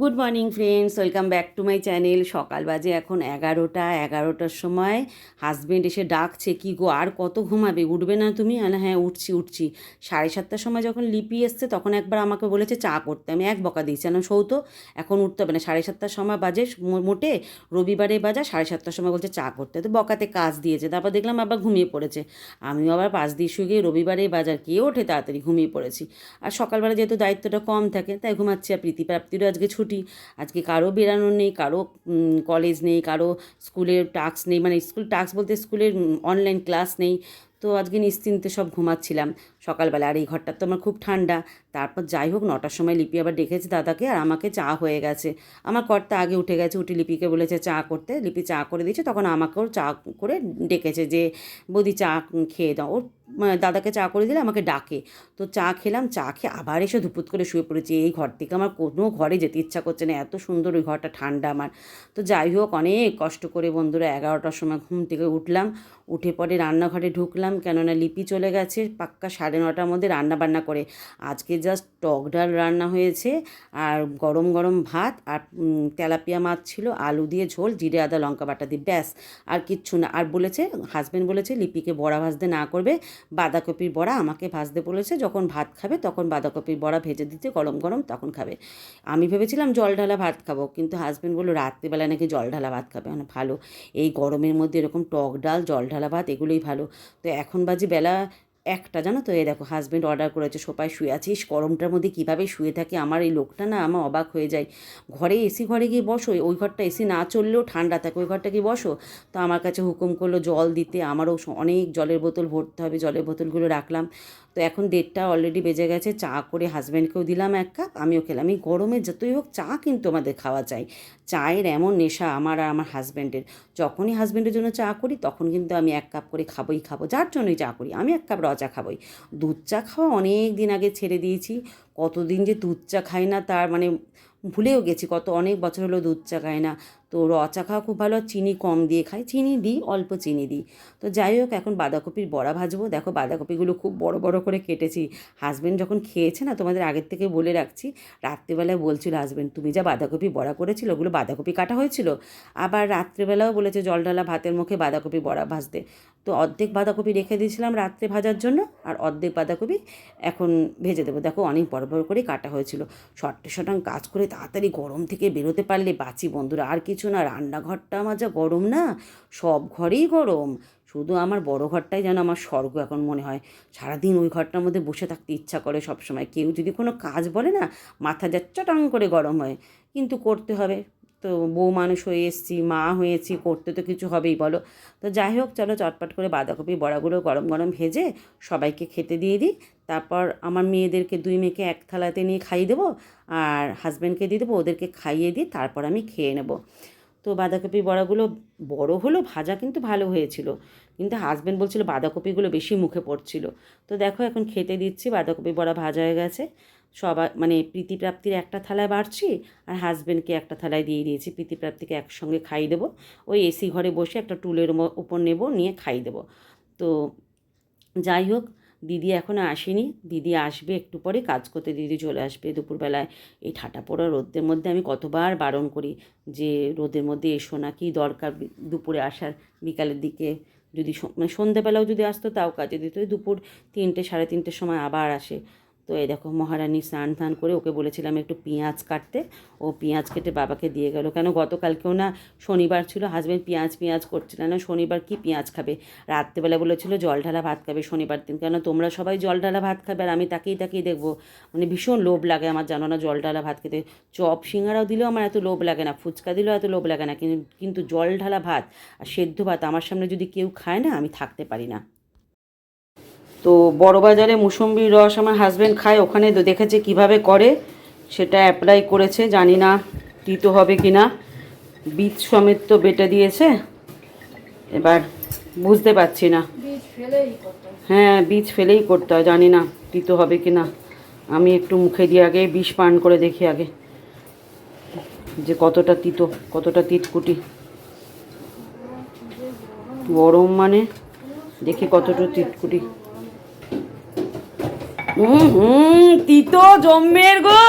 Good morning friends welcome back to my channel সকাল বাজে এখন এগারোটা। এগারোটার সময় হাজবেন্ড এসে ডাকছে, কি গো, আর কত ঘুমাবে? উঠবে না তুমি? আলে হ্যাঁ উঠছি উঠছি। সাড়ে সাতটার সময় যখন লিপি এসছে, তখন একবার আমাকে বলেছে, চা করতে। আমি এক বকা দিয়েছি। আমি সৌত এখন উঠতে হবে না। সাড়ে সাতটার সময় বাজে মোটে রবিবারে বাজা, সাড়ে সাতটার সময় বলছে, চা করতে। তো বকাতে কাজ দিয়েছে। তারপর দেখলাম, আবার ঘুমিয়ে পড়েছে। আমিও আবার পাঁচ দিয়ে শুয়ে রবিবারে বাজার কে ওঠে তাড়াতাড়ি ঘুমিয়ে পড়েছি। আর সকালবেলা যেহেতু দায়িত্বটা কম থাকে, তাই ঘুমাচ্ছি। আর প্রীতি প্রাপ্তিরও আজকে ছুটি আজকে কারও বেরানোর নেই, কারও কলেজ নেই, কারও স্কুলের টাস্ক নেই মানে স্কুল টাস্ক বলতে স্কুলের অনলাইন ক্লাস নেই। তো আজকে নিশ্চিন্তে সব ঘুমাচ্ছিলাম। সকালবেলা, আর এই ঘরটা তো আমার খুব ঠান্ডা। তারপর যাই হোক, নটার সময় লিপি আবার ডেকেছে দাদাকে, আর আমাকে চা হয়ে গেছে। আমার কর্তা আগে উঠে গেছে, উঠে লিপিকে বলেছে চা করতে। লিপি চা করে দিয়েছে, তখন আমাকেও চা করে ডেকেছে যে, বৌদি চা খেয়ে দাও। ওর মানে দাদাকে চা করে দিলে আমাকে ডাকে। তো চা খেলাম, চা খেয়ে আবার এসে ধুপুত করে শুয়ে পড়েছি। এই ঘর থেকে আমার কোনো ঘরে যেতে ইচ্ছা করছে না, এত সুন্দর ওই ঘরটা, ঠান্ডা আমার। তো যাই হোক, অনেক কষ্ট করে বন্ধুরা এগারোটার সময় ঘুম থেকে উঠলাম। উঠে পরে রান্নাঘরে ঢুকলাম কেননা লিপি চলে গেছে, পাক্কা সাড়ে নটার মধ্যে রান্না বান্না করে। আজকে জাস্ট টক ডাল রান্না হয়েছে আর গরম গরম ভাত আর তেলাপিয়া মাছ ছিল, আলু দিয়ে ঝোল, জিরে, আদা, লঙ্কা বাটা দিয়ে ব্যাস, আর কিচ্ছু না। আর বলেছে হাজব্যান্ড বলেছে, লিপিকে বড়া ভাজতে না করবে, বাঁধাকপির বড়া আমাকে ভাজতে বলেছে, যখন ভাত খাবে তখন বাঁধাকপির বড়া ভেজে দিতে, গরম গরম তখন খাবে। আমি ভেবেছিলাম জল ঢালা ভাত খাব, কিন্তু হাজব্যান্ড বলল, রাত্রিবেলা নাকি জল ঢালা ভাত খাবে? মানে ভালো। এই গরমের মধ্যে এরকম টক ডাল, জল ঢালা ভাত, এগুলোই ভালো। তো এখন বাজে বেলা একটা, জানো তো? এ দেখো হাজব্যান্ড অর্ডার করেছে, সোফায় শুয়ে আছিস গরমটার মধ্যে কীভাবে শুয়ে থাকে? আমার এই লোকটা না, আমার অবাক হয়ে যায়। ঘরে এসি ঘরে গিয়ে বসো। ওই ঘরটা এসি না চললেও ঠান্ডা থাকে, ওই ঘরটা গিয়ে বসো। তো আমার কাছে হুকুম করল, জল দিতে। আমারও অনেক জলের বোতল ভরতে হবে। জলের বোতলগুলো রাখলাম। তো এখন দেড়টা অলরেডি বেজে গেছে, চা করে হাজব্যান্ডকেও দিলাম এক কাপ আমিও খেলাম। এই গরমে যতই হোক চা কিন্তু আমাদের খাওয়া চাই। চায়ের এমন নেশা আমার আর আমার হাজব্যান্ডের যখনই হাজব্যান্ডের জন্য চা করি, তখন কিন্তু আমি এক কাপ করে খাবোই খাব। যার জন্যই চা করি, আমি এক কাপ র চা খাবোই। দুধ চা খাওয়া অনেক দিন আগে ছেড়ে দিয়েছি। কতদিন যে দুধ চা খাই না তার মানে ভুলেও গেছি, কত অনেক বছর হলো দুধ চা খাই না। তো র চা খাওয়া খুব ভালো চিনি কম দিয়ে খাই। চিনি দিই, অল্প চিনি দিই। তো যাই হোক, এখন বাঁধাকপির বড়া ভাজবো। দেখো বাঁধাকপিগুলো খুব বড় বড় করে কেটেছি। হাজব্যান্ড যখন খেয়েছে না, তোমাদের আগের থেকে বলে রাখছি, রাত্রিবেলায় বলছিল হাজব্যান্ড তুমি যা বাঁধাকপি বড়া করেছিল, ওগুলো বাঁধাকপি কাটা হয়েছিল? আবার রাত্রিবেলাও বলেছে, জল ঢালা ভাতের মুখে বাঁধাকপি বড়া ভাজতে। তো অর্ধেক বাঁধাকপি রেখে দিয়েছিলাম রাত্রে ভাজার জন্য, আর অর্ধেক বাঁধাকপি এখন ভেজে দেবো। দেখো অনেক বড় বড় করে কাটা হয়েছিল। শর্টে শটাং কাজ করে তাড়াতাড়ি গরম থেকে বেরোতে পারলে বাঁচি বন্ধুরা। আর কিছু না, রান্নাঘরটা আমার যা গরম না, সব ঘরেই গরম। শুধু আমার বড় ঘরটাই যেন আমার স্বর্গ এখন মনে হয়। সারাদিন ওই ঘরটার মধ্যে বসে থাকতে ইচ্ছা করে সব সময় কেউ যদি কোনো কাজ বলে না, মাথা যা চটাং করে গরম হয়। কিন্তু করতে হবে। তো বউ মানুষ হয়ে এসেছি, মা হয়েছি করতে তো কিছু হবেই, বলো। তো যাই হোক, চলো চটপট করে বাঁধাকপি, বড়াগুলো গরম গরম ভেজে সবাইকে খেতে দিয়ে দিই। তারপর আমার মেয়েদেরকে, দুই মেয়েকে এক থালাতে নিয়ে খাইয়ে দেবো আর হাজব্যান্ডকে দিয়ে দেবো, ওদেরকে খাইয়ে দিই তারপর আমি খেয়ে নেব। তো বাঁধাকপি, বড়াগুলো বড় হলো, ভাজা কিন্তু ভালো হয়েছিল। কিন্তু হাজব্যান্ড বলছিল বাঁধাকপিগুলো বেশি মুখে পড়ছিল। তো দেখো, এখন খেতে দিচ্ছি, বাঁধাকপি, বড়া ভাজা হয়ে গেছে। সবাই মানে প্রীতিপ্রাপ্তির একটা থালায় বাড়ছি আর হাজব্যান্ডকে একটা থালায় দিয়ে দিয়েছি। প্রীতিপ্রাপ্তিকে একসঙ্গে খাইয়ে দেবো। ওই এসি ঘরে বসে একটা টুলের উপর নেব, নিয়ে খাইয়ে দেবো। তো যাই হোক, দিদি এখনও আসেনি। দিদি আসবে একটু পরে, কাজ করতে দিদি চলে আসবে দুপুরবেলায়। এই ঠাটা পড়া রোদের মধ্যে আমি কতবার বারণ করি যে, রোদের মধ্যে এসো না কি দরকার দুপুরে আসার বিকালের দিকে যদি মানে সন্ধ্যেবেলাও যদি আসতো তাও কাজে দিত। দুপুর তিনটে, সাড়ে তিনটের সময় আবার আসে। তো এই দেখো মহারানী স্নান ধান করে ওকে বলেছিলাম একটু পেঁয়াজ কাটতে। ও পেঁয়াজ কেটে বাবাকে দিয়ে গেল। কেন গতকালকেও না শনিবার ছিল হাজব্যান্ড পেঁয়াজ পেঁয়াজ করছিল না, শনিবার কি পেঁয়াজ খাবে? রাত্রেবেলা বলেছিল জল ঢালা ভাত খাবে শনিবার দিন। কেন তোমরা সবাই জল ঢালা ভাত খাবে আর আমি তাকেই তাকেই দেখব। মানে ভীষণ লোভ লাগে আমার, জানো না জল ঢালা ভাত খেতে। চপ সিঙ্গারাও দিলেও আমার এত লোভ লাগে না, ফুচকা দিলেও এত লোভ লাগে না কিন্তু কিন্তু জল ঢালা ভাত আর সেদ্ধ ভাত আমার সামনে যদি কেউ খায় না, আমি থাকতে পারি না। তো বড়বাজারে মুসম্বির রস আমার হাজব্যান্ড খায় ওখানে তো দেখেছে কীভাবে করে সেটা অ্যাপ্লাই করেছে জানি না তিতো হবে কি না বীজ সমেত তো বেটে দিয়েছে এবার বুঝতে পারছি না। হ্যাঁ। বীজ ফেলেই করতে হয় জানি না তিতো হবে কি না আমি একটু মুখে দিয়ে আগে বিষ পান করে দেখি আগে যে কতটা তিতো কতটা তিতকুটি। গরম মানে দেখি কতটা তিতকুটি। হুম হুম তিতো জম্মের গো।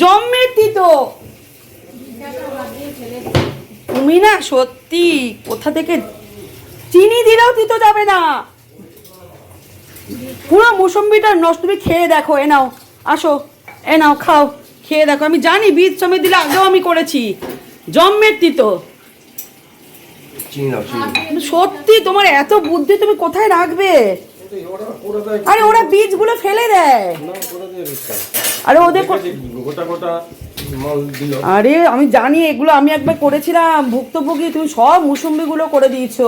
জম্মের তিতো। তুমি না সত্যি কোথা থেকে চিনি দিলেও তিতো যাবে না। পুরো মুসম্বিটা নষ্ট তুমি খেয়ে দেখো এ নাও আসো এ নাও খাও খেয়ে দেখো। আমি জানি বীজ সমেত দিলে আগেও আমি করেছি। জম্মের তিতো। সত্যি তোমার এত বুদ্ধি তুমি কোথায় রাখবে? আরে ওরা বীজগুলো ফেলে দেয়। আরে ওদের গোটা গোটা আরে আমি জানি এগুলো আমি একবার করেছিলাম। ভুক্তভোগী তুমি সব মুসম্বিগুলো করে দিয়েছ।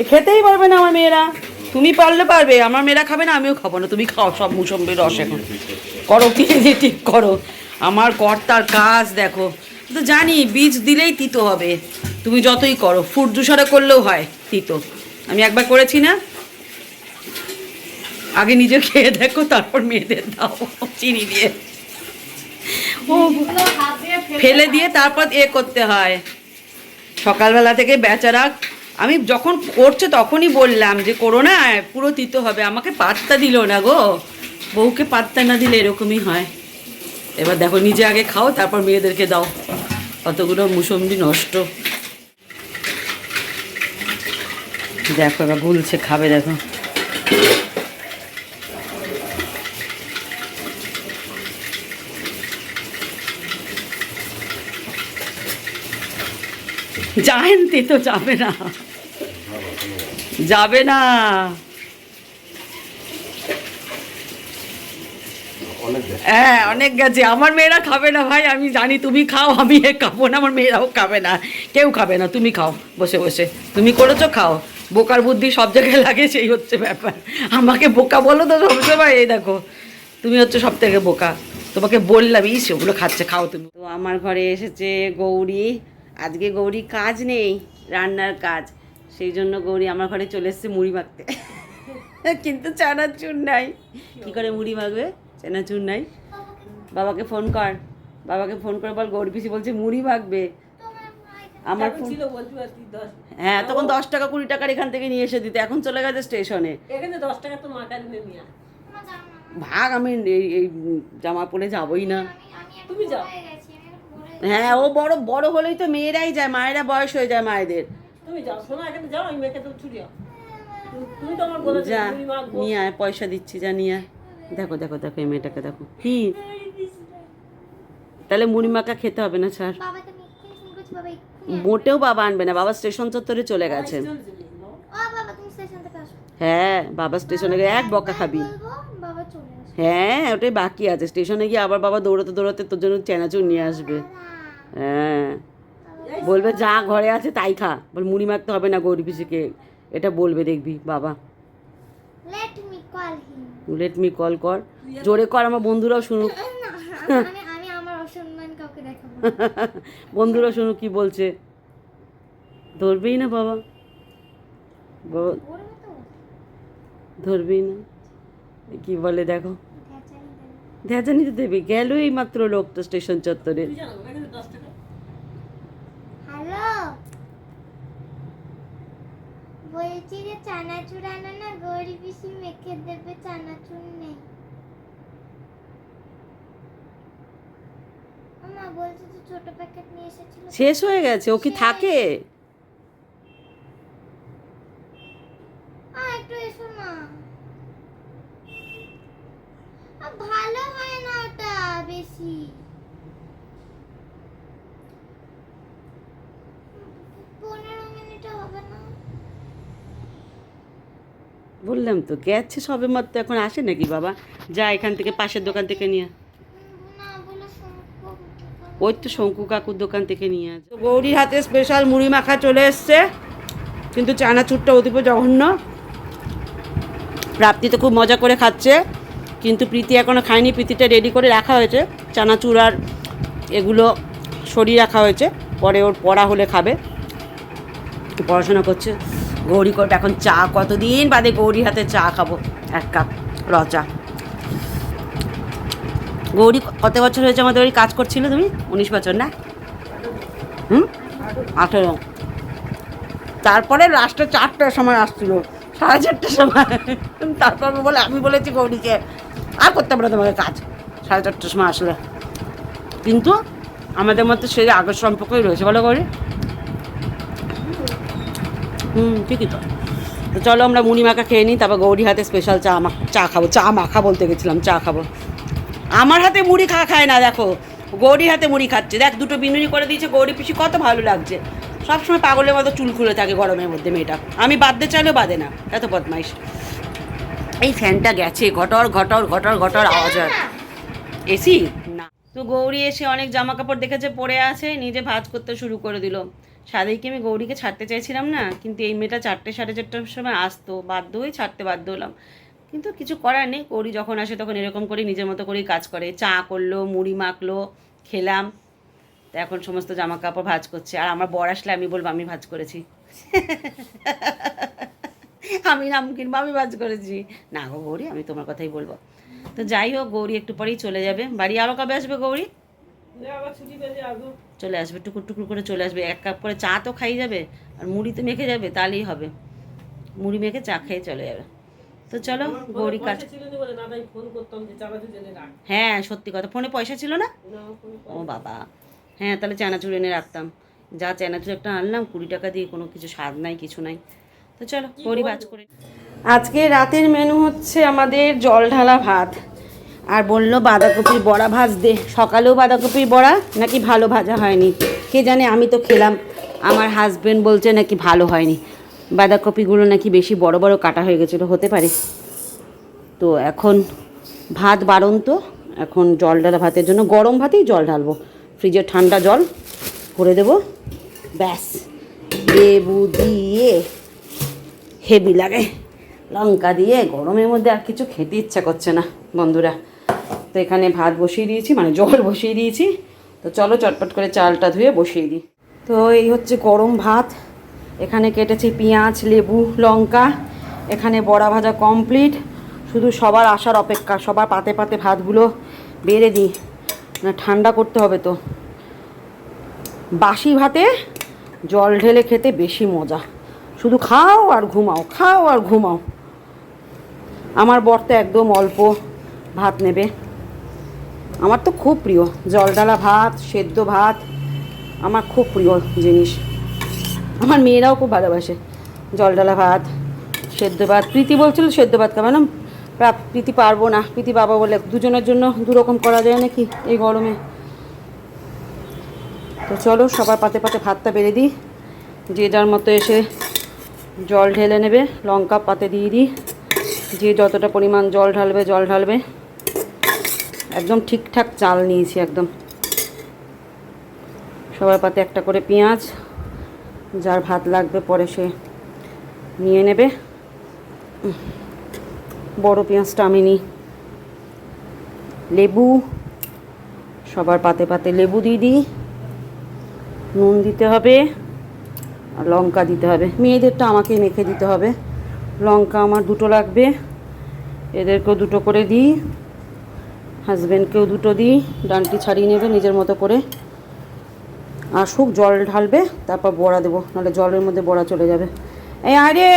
এ খেতেই পারবে না আমার মেয়েরা। তুমি পারলে পারবে আমার মেয়েরা খাবে না আমিও খাব না। তুমি খাও সব মুসম্বির রস এখন। করো কি যে ঠিক করো। আমার কর্তার কাজ দেখো। তো জানি বীজ দিলেই তিতো হবে। তুমি যতই করো ফুট জুসারে করলেও হয় তিতো। আমি একবার করেছি না। আগে নিজে খেয়ে দেখো তারপর মেয়েদের দাও চিনি দিয়ে। ও ফেলে দিয়ে। তারপর এ করতে হয়। সকালবেলা থেকে বেচারা আমি যখন করছে তখনই বললাম যে করো না পুরো তিতো হবে আমাকে পাত্তা দিল না গো। বউকে পাত্তা না দিলে এরকমই হয়। এবার দেখো নিজে আগে খাও তারপর মেয়েদেরকে দাও। কতগুলো মুসম্বি নষ্ট। দেখো এবার গুলছে খাবে দেখো। জানতে তো যাবে না। যাবে না। অনেক হ্যাঁ অনেক গেছে। আমার মেয়েরা খাবে না ভাই আমি জানি তুমি খাও আমি এ খাব না আমার মেয়েরাও খাবে না। কেউ খাবে না তুমি খাও বসে বসে। তুমি করেছ খাও। বোকার বুদ্ধি সব জায়গায় লাগে সেই হচ্ছে ব্যাপার। আমাকে বোকা বলো তো সবসময় এই দেখো। তুমি হচ্ছে সব থেকে বোকা। তোমাকে বললাম ইস ওগুলো খাচ্ছে খাও তুমি। তো আমার ঘরে এসেছে গৌরী। আজকে গৌরী কাজ নেই রান্নার কাজ। সেই জন্য গৌরী আমার ঘরে চলে এসছে মুড়ি মাখতে। কিন্তু চানাচুর নাই। কি করে মুড়ি মাখবে? চানাচুর নাই। বাবাকে ফোন কর। বাবাকে ফোন করে বল গৌরী পিসি বলছে মুড়ি মাখবে। আমার ফোন ছিল হ্যাঁ তখন দশ টাকা কুড়ি টাকার এখান থেকে নিয়ে এসে দিতে। এখন চলে গেছে স্টেশনে। এখানে দশ টাকা তো মাকা নিয়ে ভাগ আমি এই এই জামা পরে যাবই না। তুমি যাও। হ্যাঁ ও বড় বড় হলেই তো মেয়েরাই যায় মায়েরা বয়স হয়ে যায় মায়েদের। তুমি যাও শোনো এখানে যাও আমি মেয়েকে তো ছুটি তুমি তো আমার বলেছ যা নিয়ে আয় পয়সা দিচ্ছি যা নিয়ে। আয় দেখো দেখো দেখো এই মেয়েটাকে দেখো। কি? তাহলে মুড়ি মাখা খেতে হবে না স্যার মোটেও বাবা আনবে না বাবা স্টেশন চত্বরে চলে গেছে। চলে চলে যাও। ও বাবা তুমি স্টেশন থেকে আসো। হ্যাঁ বাবা স্টেশনে গিয়ে এক বকা খাবি। হ্যাঁ ওটাই বাকি আছে স্টেশনে গিয়ে আবার বাবা দৌড়াতে দৌড়াতে তোর জন্য চেনাচুর নিয়ে আসবে। হ্যাঁ। বলবে যা ঘরে আছে তাই খা। বল মুড়ি মারতে হবে না গৌরী পিসিকে। এটা বলবে দেখবি বাবা। Let me call him let me call কর। জোরে কর আমার বন্ধুরাও শুনুক। আমি আমি আমার অসম্মান কাউকে দেখাবো না। বন্ধুরা শুনুক কি বলছে। ধরবেই না বাবা। ধরবেই না। কি বলে দেখো। দেখা নিতে দেবে। গেল এই মাত্র লোকটা স্টেশন চত্বরে তুই জানো এখানে দশ টাকা হ্যালো বলছি যে চানাচুর আনো না গৌরী পিসি মেখে দেবে চানাচুর নেই। মা বলছে যে ছোট প্যাকেট নিয়ে এসেছিল। শেষ হয়ে গেছে ও কি থাকে? আ একটু এসো না ভালো হয় না ওটা বেশি পনেরো মিনিটে হবে না বললাম তো, গেছে সবে মাত্র এখন আসে নাকি বাবা? যা এখান থেকে, পাশের দোকান থেকে নিয়ে ওই তো শঙ্কু কাকুর দোকান থেকে নিয়ে আসে গৌরীর হাতে স্পেশাল মুড়ি মাখা চলে এসছে। কিন্তু চানাচুরটা অতীব জঘন্য। প্রাপ্তি তো খুব মজা করে খাচ্ছে। কিন্তু প্রীতি এখনও খায়নি। প্রীতিটা রেডি করে রাখা হয়েছে। চানাচুর আর এগুলো সরিয়ে রাখা হয়েছে। পরে ওর পড়া হলে খাবে। পড়াশোনা করছে। গৌরী কোট এখন চা, কতদিন বাদে গৌরীর হাতে চা খাব? এক কাপ, র, চা। গৌরী কত বছর হয়েছে আমাদের ওই কাজ করছিল তুমি? উনিশ বছর, না? হুম? আঠেরো। তারপরে লাস্টে চারটার সময় আসছিল, সাড়ে চারটার সময়। তারপর বলে, আমি বলেছি গৌরীকে, আর করতে পারো তোমাকে কাজ। সাড়ে চারটার সময় আসলে। কিন্তু আমাদের মধ্যে সেই আগের সম্পর্কই রয়েছে, বলো গৌরী? হুম, ঠিকই তো। তো চলো আমরা মুড়ি মাখা খেয়ে নিই, তারপর গৌরী হাতে স্পেশাল চা মা চা খাব, চা মাখা বলতে গেছিলাম, চা খাব। আমার হাতে মুড়ি খা খায় না, দেখো। গৌরী হাতে মুড়ি খাচ্ছে। দেখ, দুটো বিনুনি করে দিয়েছে গৌরী পিসি কত ভালো লাগছে। সবসময় পাগলের মতো চুল খুলে থাকে গরমের মধ্যে মেয়েটা। আমি বাদতে চাইলেও বাদে না, এত বদমাইশ। এই ফ্যানটা গেছে, ঘটর ঘটর ঘটর ঘটর আওয়াজ হয়। এসি? না। তো গৌরী এসে অনেক জামা কাপড় দেখেছে, পরে আছে, নিজে ভাজ করতে শুরু করে দিল। সাদেইকে আমি গৌরীকে ছাড়তে চাইছিলাম না, কিন্তু এই মেয়েটা চারটে সাড়ে চারটার সময় আসতো, বাধ্য হয়ে ছাড়তে বাধ্য হলাম। কিন্তু কিছু করার নেই, গৌরী যখন আসে তখন এরকম করে নিজের মতো করেই কাজ করে। চা করল, মুড়ি মাখলো, খেলাম। তা এখন সমস্ত জামা কাপড় ভাজ করছে। আর আমার বর আসলে আমি বলব, আমি ভাজ করেছি। আমি নাম কিনবো আমি ভাজ করেছি। না গো গৌরী, আমি তোমার কথাই বলব। তো যাই হোক, গৌরী একটু পরেই চলে যাবে। বাড়ি আরও কবে আসবে গৌরী? চলে আসবে টুকুর টুকুর করে চলে আসবে। এক কাপ করে চা তো খাই যাবে আর মুড়ি তো মেখে যাবে তাহলেই হবে। মুড়ি মেখে চা খেয়ে চলে যাবে। তো চলো গৌরী কাজ হ্যাঁ সত্যি কথা। ফোনে পয়সা ছিল না? ও বাবা। হ্যাঁ তাহলে চানাচুর এনে রাখতাম। যা চানাচুর একটা আনলাম কুড়ি টাকা দিয়ে কোনো কিছু স্বাদ নাই কিছু নাই। তো চলো করি ভাজ করে আজকে রাতের মেনু হচ্ছে আমাদের জল ঢালা ভাত। আর বলল, বাঁধাকপির বড়া ভাজ দে সকালেও বাঁধাকপির বড়া নাকি ভালো ভাজা হয়নি? কে জানে, আমি তো খেলাম। আমার হাজবেন্ড বলছে নাকি ভালো হয়নি। বাঁধাকপিগুলো নাকি বেশি বড় বড় কাটা হয়ে গেছিল, হতে পারে। তো এখন ভাত বারণ তো। এখন জল ঢালা ভাতের জন্য গরম ভাতেই জল ঢালবো। ফ্রিজের ঠান্ডা জল করে দেবো। ব্যাস। লেবু দিয়ে হেভি লাগে। লঙ্কা দিয়ে গরমের মধ্যে আর কিছু খেতে ইচ্ছা করছে না, বন্ধুরা। এখানে ভাত বসিয়ে দিয়েছি মানে জল বসিয়ে দিয়েছি। তো চলো চটপট করে চালটা ধুয়ে বসিয়ে দিই। তো এই হচ্ছে গরম ভাত। এখানে কেটেছি পেঁয়াজ, লেবু, লঙ্কা। এখানে বড়া ভাজা কমপ্লিট শুধু সবার আসার অপেক্ষা, সবার পাতে পাতে ভাতগুলো বেড়ে দিই। না ঠান্ডা করতে হবে তো। বাসি ভাতে জল ঢেলে খেতে বেশি মজা। শুধু খাও আর ঘুমাও, খাও আর ঘুমাও। আমার বর তো একদম অল্প ভাত নেবে। আমার তো খুব প্রিয়। জল ডালা ভাত, সেদ্ধ ভাত, আমার খুব প্রিয় জিনিস। আমার মেয়েরাও খুব ভালোবাসে জলডালা ভাত, সেদ্ধ ভাত। প্রীতি বলছিল সেদ্ধ ভাত খাবে না। প্রা- প্রীতি পারব না, প্রীতি বাবা বলে দুজনের জন্য দুরকম করা যায় নাকি এই গরমে? তো চলো সবার পাতে পাতে ভাতটা বেড়ে দিই। যে যার মতো এসে জল ঢেলে নেবে, লঙ্কা পাতে দিয়ে দিই। যে যতটা পরিমাণ জল ঢালবে জল ঢালবে। একদম ঠিকঠাক চাল নিয়েছি, একদম। সবার পাতে একটা করে পেঁয়াজ, যার ভাত লাগবে পরে সে নিয়ে নেবে। বড় পেঁয়াজটা আমি নিই। লেবু, সবার পাতে পাতে লেবু দিয়ে দিই। নুন দিতে হবে আর লঙ্কা দিতে হবে। মেয়েদেরটা আমাকে মেখে দিতে হবে। লঙ্কা আমার দুটো লাগবে। এদেরকেও দুটো করে দিই। হাজব্যান্ডকেও দুটো দিই, ডানটি ছাড়িয়ে নেবে নিজের মতো করে। আসুক, জল ঢালবে, তারপর বড়া দেবো, নাহলে জলের মধ্যে বড়া চলে যাবে। এই আরে!